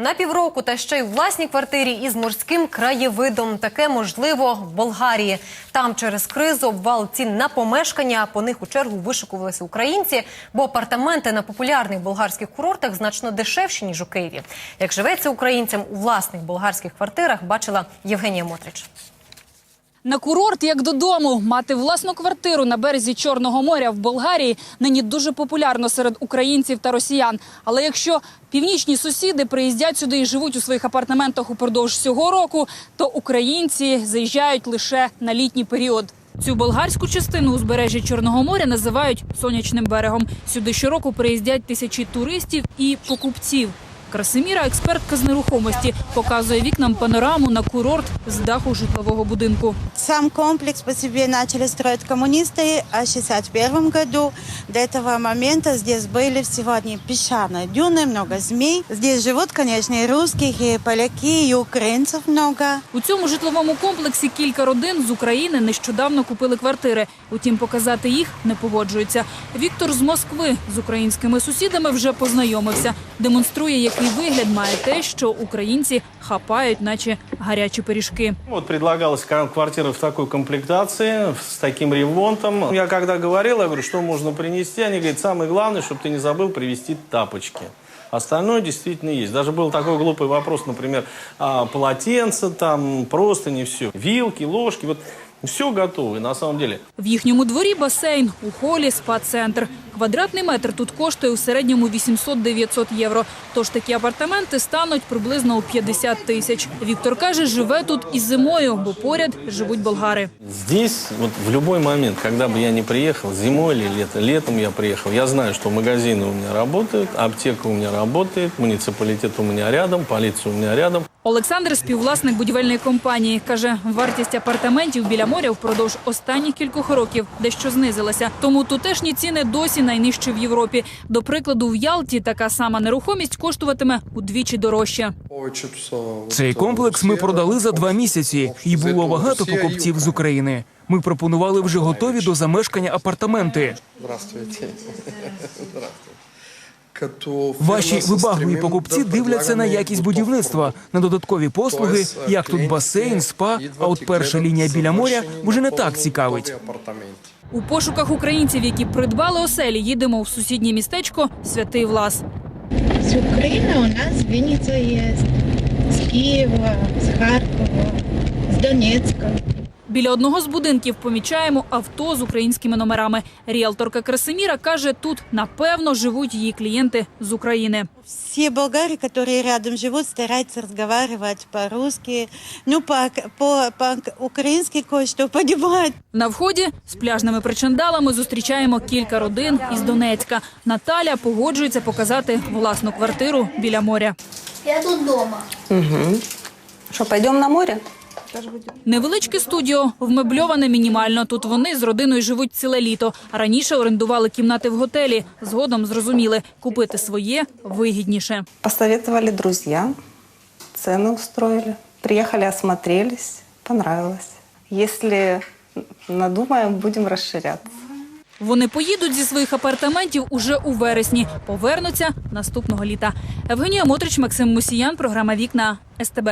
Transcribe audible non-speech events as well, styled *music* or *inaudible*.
На півроку та ще й у власній квартирі із морським краєвидом. Таке можливо в Болгарії. Там через кризу обвал цін на помешкання. По них у чергу вишикувалися українці, бо апартаменти на популярних болгарських курортах значно дешевші ніж у Києві. Як живеться українцям у власних болгарських квартирах, бачила Євгенія Мотрич. На курорт як додому мати власну квартиру на березі Чорного моря в Болгарії нині дуже популярно серед українців та росіян. Але якщо північні сусіди приїздять сюди і живуть у своїх апартаментах упродовж всього року, то українці заїжджають лише на літній період. Цю болгарську частину узбережжя Чорного моря називають сонячним берегом. Сюди щороку приїздять тисячі туристів і покупців. Красиміра, експертка з нерухомості, показує вікнам панораму на курорт з даху житлового будинку. Сам комплекс по себе начали строить коммунисты в 1961 году. До этого момента здесь были всего одни песчаные дюны, много змей. Здесь живут, конечно, и русских, и поляки, и украинцев много. У цьому житловому комплексі кілька родин з України нещодавно купили квартири. Утім, показати їх не погоджуються. Віктор з Москви з українськими сусідами вже познайомився. Демонструє, який вигляд має те, що українці хапають, наче гарячі пиріжки. Вот предлагалась ка- квартира в такой комплектации, с таким ремонтом. Я когда говорил, я говорю, что можно принести, они говорят, самое главное, чтобы ты не забыл привезти тапочки. Остальное действительно есть. Даже был такой глупый вопрос, например, а, полотенце, там, просто не все. Вилки, ложки, вот все готово. На самом деле В їхньому дворі басейн, у холі спа-центр. Квадратний метр тут коштує у середньому 800-900 євро. Тож такі апартаменти стануть приблизно у 50 тисяч. Віктор каже, живе тут і зимою, бо поряд живуть болгари. Здесь вот в любой момент, когда бы я не приехал, зимой или лето, летом я приехал, я знаю, что магазины у меня работают, аптека у меня работает, муниципалитет у меня рядом, полиция у меня рядом. Олександр, співвласник будівельної компанії, каже, вартість апартаментів біля моря впродовж останніх кількох років дещо знизилася. Тому тутешні ціни досі найнижчі в Європі. До прикладу, в Ялті така сама нерухомість коштуватиме удвічі дорожче. Цей комплекс ми продали за два місяці, і було багато покупців з України. Ми пропонували вже готові до замешкання апартаменти. Здравствуйте. *laughs* Ваші вибагливі покупці дивляться на якість будівництва, на додаткові послуги, як тут басейн, спа. А от перша лінія біля моря вже не так цікавить. У пошуках українців, які придбали оселі, їдемо в сусіднє містечко Святий Влас. С Украины у нас Винница есть, с Киева, с Харькова, с Донецка. Біля одного з будинків помічаємо авто з українськими номерами. Ріелторка Красиміра каже, тут напевно живуть її клієнти з України. Все болгары, которые рядом живут, стараются разговаривать по-русски, ну, по- по- по-украински кое-что понимают. На вході з пляжними причандалами зустрічаємо кілька родин із Донецька. Наталя погоджується показати власну квартиру біля моря. Я тут дома. Что, пойдем на море? Невеличке студіо вмебльоване мінімально. Тут вони з родиною живуть ціле літо. Раніше орендували кімнати в готелі. Згодом зрозуміли, купити своє вигідніше. Посоветовали друзья, цены устроили. Приехали, осмотрелись, понравилось. Если надумаем, будем расширяться. Вони поїдуть зі своїх апартаментів уже у вересні. Повернуться наступного літа. Евгенія Мотрич, Максим Мусіян. Програма Вікна СТБ.